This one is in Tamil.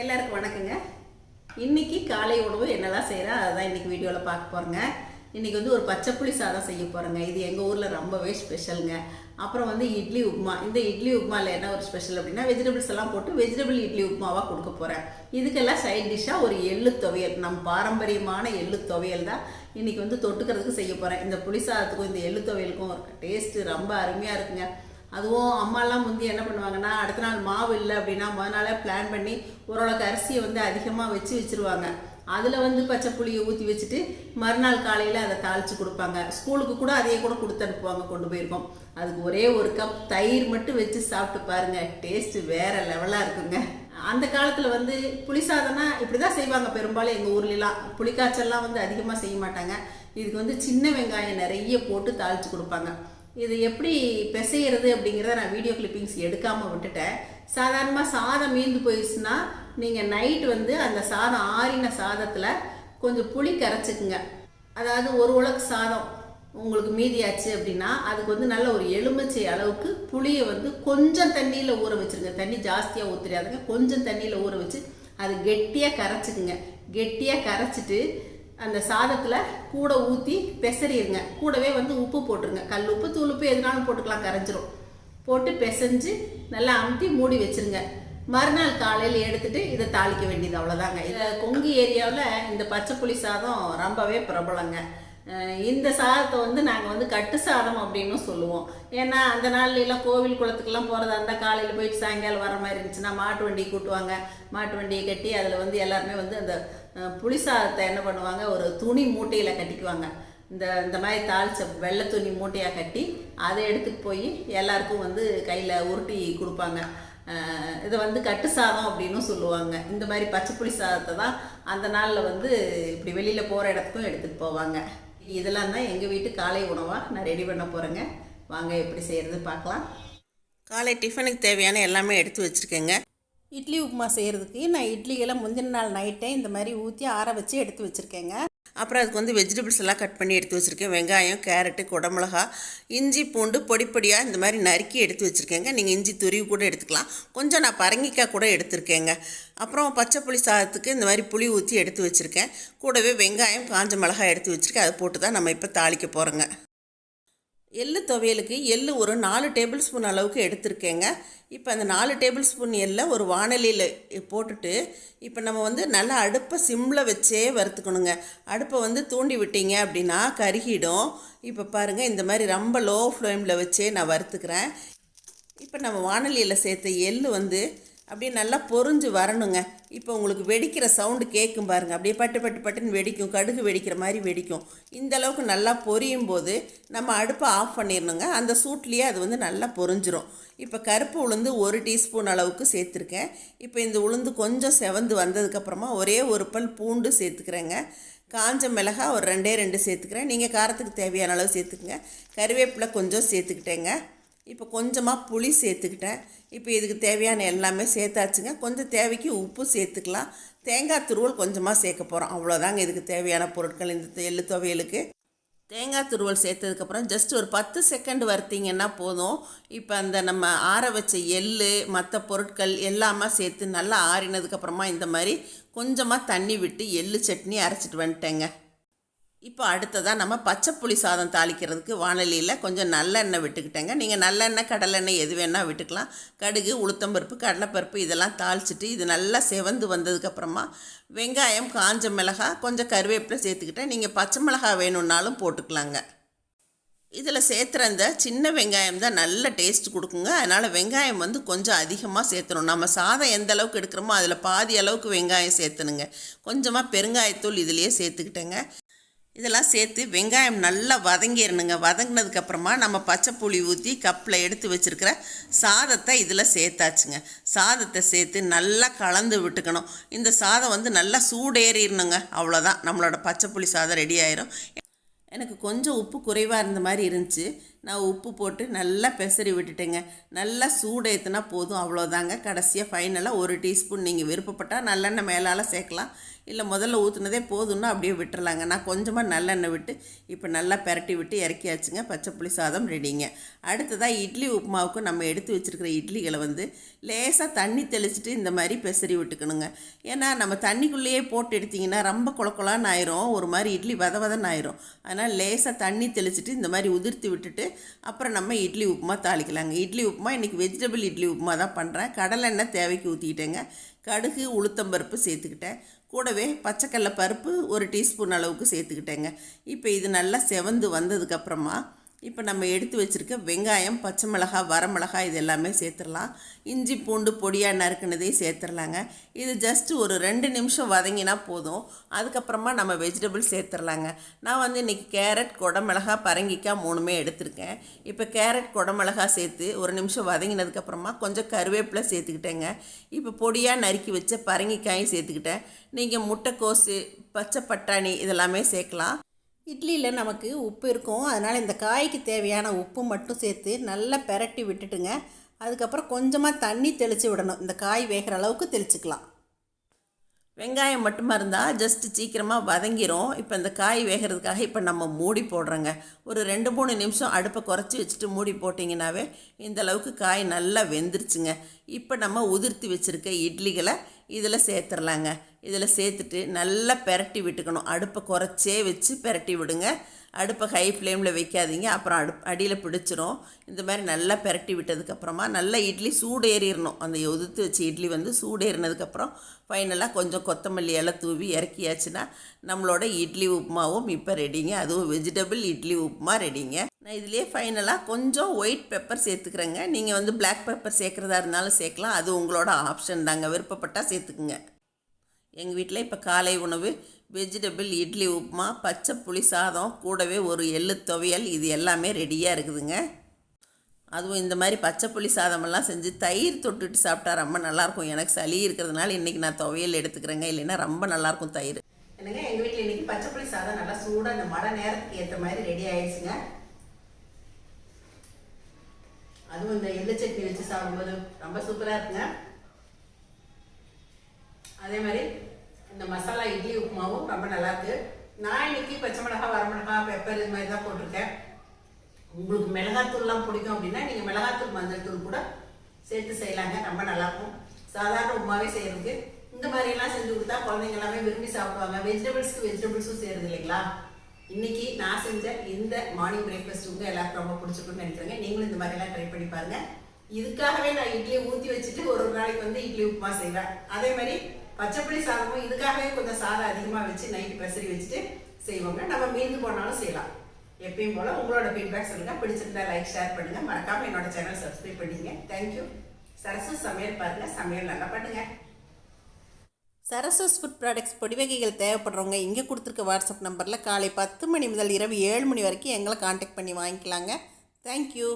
எல்லாருக்கும் வணக்கங்க. இன்னைக்கு காலை உணவு என்னெல்லாம் செய்கிறேன் அதுதான் இன்றைக்கி வீடியோவில் பார்க்க போகிறேங்க இன்றைக்கி வந்து ஒரு பச்சை புளி சாதம் செய்ய போகிறேங்க இது எங்கள் ஊரில் ரொம்பவே ஸ்பெஷலுங்க அப்புறம் வந்து இட்லி உப்புமா இந்த இட்லி உப்புமாவில் என்ன ஒரு ஸ்பெஷல் அப்படின்னா வெஜிடபிள்ஸ் எல்லாம் போட்டு வெஜிடபிள் இட்லி உப்புமாவாக கொடுக்க போகிறேன் இதுக்கெல்லாம் சைட் டிஷ்ஷாக ஒரு எள்ளு துவையல். நம் பாரம்பரியமான எள்ளு துவையல் தான் இன்றைக்கி வந்து தொட்டுக்கிறதுக்கு செய்ய போகிறேன் இந்த புளி சாதத்துக்கும் இந்த எள்ளு துவையலுக்கும் டேஸ்ட்டு ரொம்ப அருமையாக இருக்குங்க. அதுவும் அம்மாலாம் முந்தி என்ன பண்ணுவாங்கன்னா அடுத்த நாள் மாவு இல்லை அப்படின்னா முத நாளே பிளான் பண்ணி ஓரளவுக்கு அரிசியை வந்து அதிகமாக வச்சு வச்சுருவாங்க. அதில் வந்து பச்சை புளியை ஊற்றி வச்சுட்டு மறுநாள் காலையில் அதை தாளித்து கொடுப்பாங்க. ஸ்கூலுக்கு கூட அதையே கூட கொடுத்து அனுப்புவாங்க கொண்டு போயிருக்கோம். அதுக்கு ஒரே ஒரு கப் தயிர் மட்டும் வச்சு சாப்பிட்டு பாருங்கள் டேஸ்ட்டு வேறு லெவலாக இருக்குங்க. அந்த காலத்தில் வந்து புளிசாதம்னா இப்படி தான் செய்வாங்க பெரும்பாலும் எங்கள் ஊர்லலாம். புளிக்காய்ச்சல்லாம் வந்து அதிகமாக செய்ய மாட்டாங்க. இதுக்கு வந்து சின்ன வெங்காயம் நிறைய போட்டு தாளித்து கொடுப்பாங்க. இது எப்படி பிசையிறது அப்படிங்கிறத நான் வீடியோ கிளிப்பிங்ஸ் எடுக்காமல் விட்டுட்டேன். சாதாரணமாக சாதம் மீந்து போயிடுச்சுன்னா நீங்கள் நைட் வந்து அந்த சாதம் ஆறின சாதத்தில் கொஞ்சம் புளி கரைச்சிக்குங்க. அதாவது ஒரு உலக்கு சாதம் உங்களுக்கு மீதியாச்சு அப்படின்னா அதுக்கு வந்து நல்ல ஒரு எலுமிச்சை அளவுக்கு புளியை வந்து கொஞ்சம் தண்ணியில் ஊற வச்சுருங்க. தண்ணி ஜாஸ்தியாக ஊற்றிடாதுங்க கொஞ்சம் தண்ணியில் ஊற வச்சு அது கெட்டியாக கரைச்சிக்குங்க. கெட்டியாக கரைச்சிட்டு அந்த சாதத்தில் கூட ஊற்றி பெசறிடுங்க கூடவே வந்து உப்பு போட்டுருங்க. கல் உப்பு தூள் உப்பு எதுனாலும் போட்டுக்கலாம் கரைஞ்சிரும். போட்டு பெசஞ்சு நல்லா அமுத்தி மூடி வச்சிருங்க. மறுநாள் காலையில் எடுத்துட்டு இதை தாளிக்க வேண்டியது அவ்வளோதாங்க இதை கொங்கு ஏரியாவில் இந்த பச்சை புளி சாதம் ரொம்பவே பிரபலங்க. இந்த சாதத்தை வந்து நாங்கள் வந்து கட்டு சாதம் அப்படின்னு சொல்லுவோம். ஏன்னா அந்த நாள்லாம் கோவில் குளத்துக்கெல்லாம் போகிறதா இருந்தால் காலையில் போயிட்டு சாயங்காலம் வர மாதிரி இருந்துச்சுன்னா மாட்டு வண்டியை கூட்டுவாங்க. மாட்டு வண்டியை கட்டி அதில் வந்து எல்லாருமே வந்து அந்த புளி சாதத்தை என்ன பண்ணுவாங்க? ஒரு துணி மூட்டையில் கட்டிக்குவாங்க. இந்த இந்த மாதிரி தாளிச்ச வெள்ளை துணி மூட்டையாக கட்டி அதை எடுத்துகிட்டு போய் எல்லாருக்கும் வந்து கையில் உருட்டி கொடுப்பாங்க. இதை வந்து கட்டு சாதம் அப்படின்னு சொல்லுவாங்க. இந்த மாதிரி பச்சை புளி சாதத்தை தான் அந்த நாளில் வந்து இப்படி வெளியில் போகிற இடத்துக்கும் எடுத்துகிட்டு போவாங்க. இதெல்லாம் தான் எங்கள் வீட்டு காலை உணவாக நான் ரெடி பண்ண போகிறேங்க வாங்க எப்படி செய்கிறது பார்க்கலாம். காலை டிஃபனுக்கு தேவையான எல்லாமே எடுத்து வச்சுருக்கேங்க. இட்லி உப்புமா செய்கிறதுக்கு நான் இட்லிகளை முந்தின நாள் நைட்டே இந்த மாதிரி ஊற்றி ஆற வச்சு எடுத்து வச்சுருக்கேங்க. அப்புறம் அதுக்கு வந்து வெஜிடபிள்ஸ் எல்லாம் கட் பண்ணி எடுத்து வச்சுருக்கேன். வெங்காயம் கேரட்டு குடமிளகா இஞ்சி பூண்டு பொடி பொடியாக இந்த மாதிரி நறுக்கி எடுத்து வச்சுருக்கேங்க. நீங்கள் இஞ்சி துருவி கூட எடுத்துக்கலாம். கொஞ்சம் நான் பரங்கிக்காய் கூட எடுத்திருக்கேங்க. அப்புறம் பச்சை புளி சாதத்துக்கு இந்த மாதிரி புளி ஊற்றி எடுத்து வச்சுருக்கேன். கூடவே வெங்காயம் காஞ்ச மிளகாய் எடுத்து வச்சுருக்கேன். அதை போட்டு தான் நம்ம இப்போ தாளிக்க போகிறோங்க எள்ளு துவையலுக்கு எள்ளு ஒரு நாலு டேபிள் ஸ்பூன் அளவுக்கு எடுத்திருக்கேங்க. இப்போ அந்த நாலு டேபிள் ஸ்பூன் எல்லை ஒரு வானலியில் போட்டுட்டு இப்போ நம்ம வந்து நல்லா அடுப்பை சிம்மில் வச்சே வறுத்துக்கணுங்க. அடுப்பை வந்து தூண்டி விட்டீங்க அப்படின்னா கருகிடும். இப்போ பாருங்கள் இந்த மாதிரி ரொம்ப லோ ஃப்ளேமில் வச்சே நான் வறுத்துக்கிறேன். இப்போ நம்ம வானலியில் சேர்த்த எள்ளு வந்து அப்படியே நல்லா பொரிஞ்சு வரணுங்க. இப்போ உங்களுக்கு வெடிக்கிற சவுண்டு கேட்கும் பாருங்க. அப்படியே பட்டு பட்டு பட்டுன்னு வெடிக்கும். கடுகு வெடிக்கிற மாதிரி வெடிக்கும். இந்த அளவுக்கு நல்லா பொரியும் போது நம்ம அடுப்பை ஆஃப் பண்ணிடணுங்க. அந்த சூட்லேயே அது வந்து நல்லா பொரிஞ்சிரும். இப்போ கருப்பு உளுந்து ஒரு டீஸ்பூன் அளவுக்கு சேர்த்துருக்கேன். இப்போ இந்த உளுந்து கொஞ்சம் செவந்து வந்ததுக்கப்புறமா ஒரே ஒரு பல் பூண்டு சேர்த்துக்கிறேங்க. காஞ்ச மிளகாய் ஒரு ரெண்டே ரெண்டு சேர்த்துக்கிறேன். நீங்கள் காரத்துக்கு தேவையான அளவு சேர்த்துக்குங்க. கருவேப்பிலை கொஞ்சம் சேர்த்துக்கிட்டேங்க. இப்போ கொஞ்சமாக புளி சேர்த்துக்கிட்டேன். இப்போ இதுக்கு தேவையான எல்லாமே சேர்த்தாச்சுங்க. கொஞ்சம் தேவைக்கு உப்பு சேர்த்துக்கலாம். தேங்காய் துருவல் கொஞ்சமாக சேர்க்க போகிறோம் அவ்வளோதாங்க இதுக்கு தேவையான பொருட்கள். இந்த எள்ளு துவையலுக்கு. தேங்காய் துருவல் சேர்த்ததுக்கப்புறம் ஜஸ்ட் ஒரு பத்து செகண்ட் வறுத்தீங்கன்னா போதும். இப்போ அந்த நம்ம ஆற வச்ச எள்ளு மற்ற பொருட்கள் எல்லாமே சேர்த்து நல்லா ஆறினதுக்கப்புறமா இந்த மாதிரி கொஞ்சமாக தண்ணி விட்டு எள்ளு சட்னி அரைச்சிட்டு வந்துட்டேங்க. இப்போ அடுத்ததாக நம்ம பச்சை புளி சாதம் தாளிக்கிறதுக்கு வானலியில் கொஞ்சம் நல்லெண்ணெய் விட்டுக்கிட்டேங்க. நீங்கள் நல்லெண்ணெய் கடலெண்ணெய் எது வேணால் விட்டுக்கலாம். கடுகு உளுத்தம்பருப்பு கடலைப்பருப்பு இதெல்லாம் தாளிச்சிட்டு இது நல்லா செவந்து வந்ததுக்கப்புறமா வெங்காயம் காஞ்ச மிளகா கொஞ்சம் கருவேப்பிலை சேர்த்துக்கிட்டேன். நீங்கள் பச்சை மிளகா வேணும்னாலும் போட்டுக்கலாங்க. இதில் சேர்த்துற இந்த சின்ன வெங்காயம் தான் நல்ல டேஸ்ட் கொடுக்குங்க. அதனால் வெங்காயம் வந்து கொஞ்சம் அதிகமாக சேர்த்தணும். நம்ம சாதம் எந்த அளவுக்கு எடுக்கிறோமோ அதில் பாதி அளவுக்கு வெங்காயம் சேர்த்தணுங்க. கொஞ்சமாக பெருங்காயத்தூள் இதுலேயே சேர்த்துக்கிட்டேங்க. இதெல்லாம் சேர்த்து வெங்காயம் நல்லா வதங்கிடணுங்க வதங்கினதுக்கப்புறமா நம்ம பச்சை புளி ஊற்றி கப்பில் எடுத்து வச்சுருக்கிற சாதத்தை இதில் சேர்த்தாச்சுங்க. சாதத்தை சேர்த்து நல்லா கலந்து விட்டுக்கணும். இந்த சாதம் வந்து நல்லா சூடேறிடணுங்க. அவ்வளோதான் நம்மளோட பச்சை புளி சாதம் ரெடி ஆயிரும். எனக்கு கொஞ்சம் உப்பு குறைவாக இருந்த மாதிரி இருந்துச்சு. நான் உப்பு போட்டு நல்லா பெசரி விட்டுட்டேங்க. நல்லா சூடு ஏற்றுனா போதும் அவ்வளோதாங்க கடைசியாக ஃபைனலாக ஒரு டீஸ்பூன் நீங்கள் விருப்பப்பட்டால் நல்லெண்ணெய் மேலால் சேர்க்கலாம். இல்லை முதல்ல ஊற்றுனதே போதும்னா அப்படியே விட்டுறலாங்க. நான் கொஞ்சமாக நல்லெண்ணெய் விட்டு இப்போ நல்லா பெரட்டி விட்டு இறக்கியாச்சுங்க. பச்சை புளி சாதம் ரெடிங்க. அடுத்ததாக இட்லி உப்புமாவுக்கு நம்ம எடுத்து வச்சுருக்கிற இட்லிகளை வந்து லேசாக தண்ணி தெளிச்சிட்டு இந்த மாதிரி பெசரி விட்டுக்கணுங்க. ஏன்னா நம்ம தண்ணிக்குள்ளேயே போட்டு எடுத்திங்கன்னா ரொம்ப குளக்குளான்னு ஆயிரும். ஒரு மாதிரி இட்லி வத வதன்னு ஆயிரும். அதனால் லேசாக தண்ணி தெளிச்சிட்டு இந்த மாதிரி உதிர்த்து விட்டுட்டு அப்புறம் நம்ம இட்லி உப்புமா தாளிக்கலாங்க. இட்லி உப்புமா இன்றைக்கி வெஜிடபிள் இட்லி உப்புமா தான் பண்ணுறேன் கடலெண்ணெய் தேவைக்கு ஊற்றிக்கிட்டேங்க கடுகு உளுத்தம்பருப்பு சேர்த்துக்கிட்டேன். கூடவே பச்சைக்கடல பருப்பு ஒரு டீஸ்பூன் அளவுக்கு சேர்த்துக்கிட்டேங்க. இப்போ இது நல்லா செவந்து வந்ததுக்கப்புறமா இப்போ நம்ம எடுத்து வச்சுருக்க வெங்காயம் பச்சை மிளகா வரமிளகா இது எல்லாமே சேர்த்துடலாம். இஞ்சி பூண்டு பொடியாக நறுக்குனதையும் சேர்த்துடலாங்க. இது ஜஸ்ட்டு ஒரு ரெண்டு நிமிஷம் வதங்கினா போதும். அதுக்கப்புறமா நம்ம வெஜிடபிள் சேர்த்துடலாங்க. நான் வந்து இன்றைக்கி கேரட் குடமிளகா பரங்கிக்காய் மூணுமே எடுத்திருக்கேன். இப்போ கேரட் குடமிளகா சேர்த்து ஒரு நிமிஷம் வதங்கினதுக்கப்புறமா கொஞ்சம் கருவேப்பிலை சேர்த்துக்கிட்டேங்க. இப்போ பொடியாக நறுக்கி வச்ச பரங்கிக்காயும் சேர்த்துக்கிட்டேன். நீங்கள் முட்டைக்கோசு பச்சை பட்டாணி இதெல்லாமே சேர்க்கலாம். இட்லியில் நமக்கு உப்பு இருக்கும். அதனால் இந்த காய்க்கு தேவையான உப்பு மட்டும் சேர்த்து நல்லா பெரட்டி விட்டுட்டுங்க. அதுக்கப்புறம் கொஞ்சமாக தண்ணி தெளித்து விடணும். இந்த காய் வேகிற அளவுக்கு தெளிச்சுக்கலாம். வெங்காயம் மட்டுமா இருந்தால் ஜஸ்ட்டு சீக்கிரமாக வதங்கிரும். இப்போ இந்த காய் வேகிறதுக்காக இப்போ நம்ம மூடி போடுறோங்க. ஒரு ரெண்டு மூணு நிமிஷம் அடுப்பை குறைச்சி வச்சுட்டு மூடி போட்டிங்கனாவே இந்த அளவுக்கு காய் நல்லா வெந்துருச்சுங்க. இப்போ நம்ம உதிர்த்தி வச்சுருக்க இட்லிகளை இதில் சேர்த்துடலாங்க இதில் சேர்த்துட்டு நல்லா பெரட்டி விட்டுக்கணும். அடுப்பை குறைச்சே வச்சு பெரட்டி விடுங்க. அடுப்பை ஹை ஃப்ளேமில் வைக்காதீங்க. அப்புறம் அடுப் அடியில் பிடிச்சிரும். இந்த மாதிரி நல்லா பெரட்டி விட்டதுக்கப்புறமா நல்லா இட்லி சூடு ஏறிடணும் அந்த உதுத்து வச்சு இட்லி வந்து சூடு ஏறினதுக்கப்புறம் ஃபைனலாக கொஞ்சம் கொத்தமல்லி எல்லாம் தூவி இறக்கியாச்சுன்னா நம்மளோட இட்லி உப்புமாவும் இப்போ ரெடிங்க அதுவும் வெஜிடபிள் இட்லி உப்புமா ரெடிங்க நான் இதுலேயே ஃபைனலாக கொஞ்சம் ஒயிட் பெப்பர் சேர்த்துக்கிறேங்க. நீங்கள் வந்து பிளாக் பெப்பர் சேர்க்குறதா இருந்தாலும் சேர்க்கலாம். அது உங்களோட ஆப்ஷன் தாங்க. விருப்பப்பட்டால் சேர்த்துக்குங்க. எங்கள் வீட்டில் இப்போ காலை உணவு வெஜிடபிள் இட்லி உப்புமா பச்சை புளி சாதம் கூடவே ஒரு எள்ளு துவையல் இது எல்லாமே ரெடியாக இருக்குதுங்க. அதுவும் இந்த மாதிரி பச்சை புளி சாதமெல்லாம் செஞ்சு தயிர் தொட்டுட்டு சாப்பிட்டா ரொம்ப நல்லாயிருக்கும். எனக்கு சளி இருக்கிறதுனால இன்றைக்கி நான் துவையல் எடுத்துக்கிறேங்க. இல்லைன்னா ரொம்ப நல்லாயிருக்கும் தயிர். என்னங்க எங்கள் வீட்டில் இன்றைக்கி பச்சை புளி சாதம் நல்லா சூடாக இந்த மழை நேரத்துக்கு ஏற்ற மாதிரி ரெடி ஆயிடுச்சுங்க. அதுவும் இந்த எள்ளு சட்னி வச்சு சாப்பிடும்போது ரொம்ப சூப்பராக இருக்குங்க. அதே மாதிரி இந்த மசாலா இட்லி உப்புமாவும் ரொம்ப நல்லாயிருக்கு நான் இன்னைக்கு பச்சை மிளகா வரமிளகா பெப்பர் இது மாதிரி தான் போட்டிருக்கேன். உங்களுக்கு மிளகாத்தூள்லாம் பிடிக்கும் அப்படின்னா நீங்கள் மிளகாத்தூள் மஞ்சள் தூள் கூட சேர்த்து செய்யலாங்க. ரொம்ப நல்லாயிருக்கும் சாதாரண உப்புமாவே செய்கிறதுக்கு இந்த மாதிரியெல்லாம் செஞ்சு கொடுத்தா குழந்தைங்க எல்லாமே விரும்பி சாப்பிடுவாங்க. வெஜிடபிள்ஸ்க்கு வெஜிடபிள்ஸும் செய்கிறது இல்லைங்களா? இன்னைக்கு நான் செஞ்ச இந்த மார்னிங் பிரேக்ஃபாஸ்ட் உங்க எல்லாருக்கும் ரொம்ப பிடிச்சிருக்குன்னு நினைக்கிறேங்க. நீங்களும் இந்த மாதிரிலாம் ட்ரை பண்ணி பாருங்கள் இதுக்காகவே நான் இட்லியை ஊற்றி வச்சுட்டு ஒரு ஒரு நாளைக்கு வந்து இட்லி உப்புமா செய்வேன். அதே மாதிரி பச்சைப்புளி சாதமும் இதுக்காகவே கொஞ்சம் சாதம் அதிகமாக வச்சு நைட்டு பெசரி வச்சுட்டு செய்வோங்க. நம்ம மீந்து போனாலும் செய்யலாம். எப்பயும் போல் உங்களோட ஃபீட்பேக் சொல்லுங்கள் பிடிச்சிருந்தா லைக் ஷேர் பண்ணுங்கள் மறக்காமல் என்னோட சேனல் சப்ஸ்கிரைப் பண்ணிங்க தேங்க்யூ சரசு சமையல் பாருங்கள் சமையல் நல்லா பண்ணுங்க. சரஸ்வஸ் ஃபுட் ப்ராடக்ட்ஸ் பொடி வகைகள் தேவைப்படுறவங்க இங்கே கொடுத்துருக்க வாட்ஸ்அப் நம்பரில் காலை பத்து மணி முதல் இரவு ஏழு மணி வரைக்கும் எங்களை காண்டாக்ட் பண்ணி வாங்கிக்கலாங்க. தேங்க்யூ